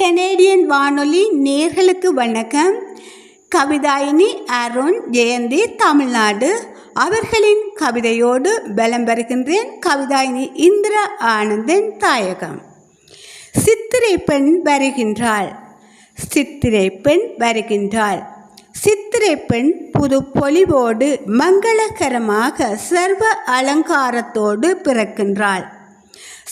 Canadian வானொலி நேர்களுக்கு வணக்கம். கவிதாயினி அருண் ஜெயந்தி தமிழ்நாடு. அவர்களின் கவிதையோடு பலம் பெறுகின்றேன் கவிதாயினி இந்திரா ஆனந்தன் தாயகம். சித்திரை பெண் வருகின்றாள். சித்திரை பெண் வருகின்றாள். சித்திரை பெண் புது பொலிவோடு மங்களகரமாக சர்வ அலங்காரத்தோடு பிறக்கின்றாள்.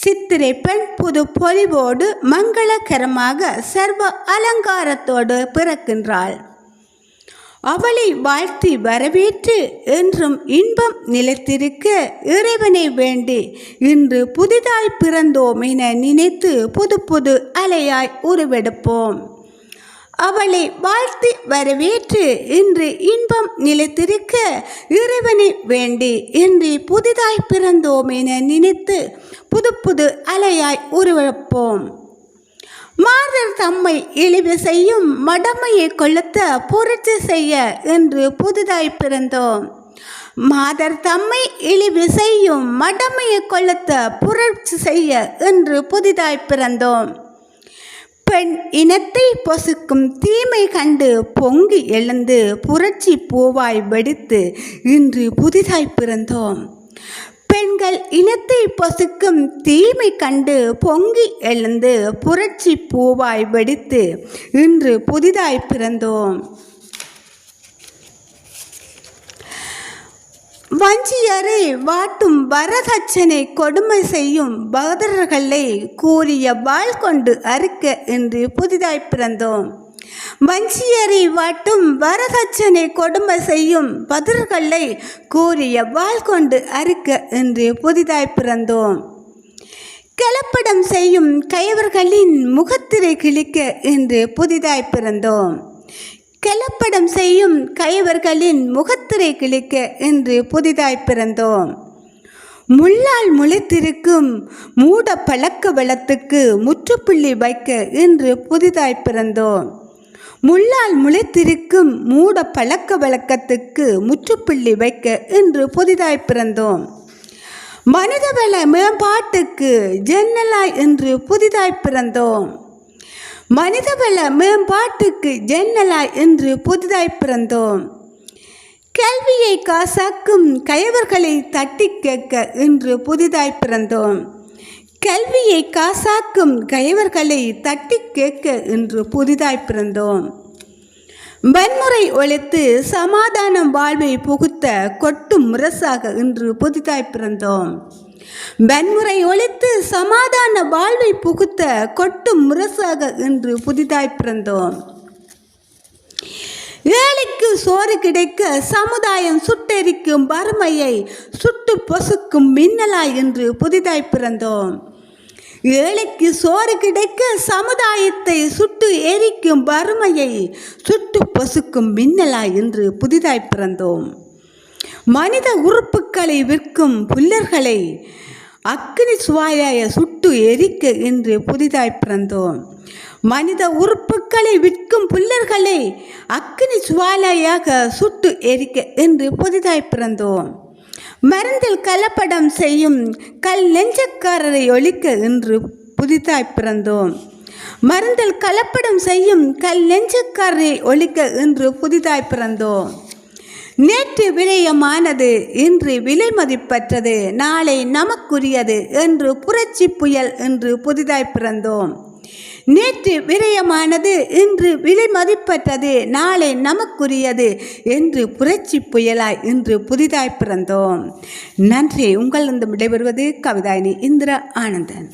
சித்திரை பெண் புது பொலிவோடு மங்களகரமாக சர்வ அலங்காரத்தோடு பிறக்கின்றாள். அவளை வாழ்த்தி வரவேற்று என்றும் இன்பம் நிலைத்திருக்க இறைவனை வேண்டி இன்று புதிதாய் பிறந்தோம் என நினைத்து புது புது அலையாய் உருவெடுப்போம். அவளை வாழ்த்தி வரவேற்று இன்று இன்பம் நிலைத்திருக்க இறைவனை வேண்டி இன்று புதிதாய் பிறந்தோம் என நினைத்து புது புது அலையாய் உருவப்போம் மாதர் தம்மை இழிவு செய்யும் மடமையை கொளுத்த புரட்சி செய்ய என்று புதிதாய் பிறந்தோம். மாதர் தம்மை இழிவு செய்யும் மடமையை கொளுத்த புரட்சி செய்ய என்று புதிதாய் பிறந்தோம். பெண் இனத்தை பொசுக்கும் தீமை கண்டு பொங்கி எழுந்து புரட்சி பூவாய் வெடித்து இன்று புதிதாய் பிறந்தோம். பெண்கள் இனத்தை பொசுக்கும் தீமை கண்டு பொங்கி எழுந்து புரட்சி பூவாய் வெடித்து இன்று புதிதாய் பிறந்தோம். வஞ்சியரை வாட்டும் வரதட்சனை கொடுமை செய்யும் பகதர்களை கூறிய வாள் கொண்டு அறுக்க என்று புதிதாய் பிறந்தோம். வஞ்சியரை வாட்டும் வரதட்சனை கொடுமை செய்யும் பதிர்களை கூறிய வாள் கொண்டு அறுக்க என்று புதிதாய் பிறந்தோம். கலப்படம் செய்யும் கைவர்களின் முகத்திரை கிழிக்க என்று புதிதாய் பிறந்தோம். கலப்படம் செய்யும் கைவர்களின் முகத்திரை கிழிக்க என்று புதிதாய் பிறந்தோம். முள்ளால் முளைத்திருக்கும் மூட பழக்க வளத்துக்கு முற்றுப்புள்ளி வைக்க இன்று புதிதாய் பிறந்தோம். முள்ளால் முளைத்திருக்கும் மூட பழக்க வழக்கத்துக்கு முற்றுப்புள்ளி வைக்க இன்று புதிதாய் பிறந்தோம். மனிதவள மேம்பாட்டுக்கு ஜன்னலாய் என்று புதிதாய் பிறந்தோம். மனிதவள மேம்பாட்டுக்கு ஜன்னலாய் என்று புதிதாய் பிறந்தோம். கல்வியை காசாக்கும் கயவர்களை தட்டி கேட்க இன்று புதிதாய் பிறந்தோம். கல்வியை காசாக்கும் கயவர்களை தட்டி கேட்க இன்று புதிதாய் பிறந்தோம். வன்முறை ஒழித்து சமாதானம் வாழ்வை புகுத்த கொட்டும் முரசாக இன்று புதிதாய் பிறந்தோம். வன்முறை ஒழித்து சமாதான வாழ்வை புகுத்த கொட்டும் முரசாக இன்று புதிதாய் பிறந்தோம். ஏழைக்கு சோறு கிடைக்க சமுதாயம் சுட்டெரிக்கும் வறுமையை சுட்டு பொசுக்கும் மின்னலாய் என்று புதிதாய் பிறந்தோம். ஏழைக்கு சோறு கிடைக்க சமுதாயத்தை சுட்டு எரிக்கும் வறுமையை சுட்டு பொசுக்கும் மின்னலாய் என்று புதிதாய் பிறந்தோம். மனித உறுப்புகளை விற்கும் புல்லர்களை அக்னி சுவாயாய சுட்டு எரிக்க என்று புதிதாய் பிறந்தோம். மனித உறுப்புகளை விற்கும் புல்லர்களை அக்னி சுவாலையாக சுட்டு எரிக்க என்று புதிதாய் பிறந்தோம். மருந்தில் கலப்படம் செய்யும் கல் நெஞ்சக்காரரை ஒழிக்க என்று புதிதாய் பிறந்தோம். மருந்தில் கலப்படம் செய்யும் கல் நெஞ்சக்காரரை ஒழிக்க என்று புதிதாய் பிறந்தோம். நேற்று விரயமானது இன்று விலை மதிப்பற்றது நாளை நமக்குரியது என்று புரட்சி புயல் என்று புதிதாய் பிறந்தோம். நேற்று விரயமானது இன்று விலை மதிப்பற்றது நாளை நமக்குரியது என்று புரட்சி புயலாய் இன்று புதிதாய் பிறந்தோம். நன்றி உங்களிடம் விடைபெறுவது கவிதாயினி இந்திரா ஆனந்தன்.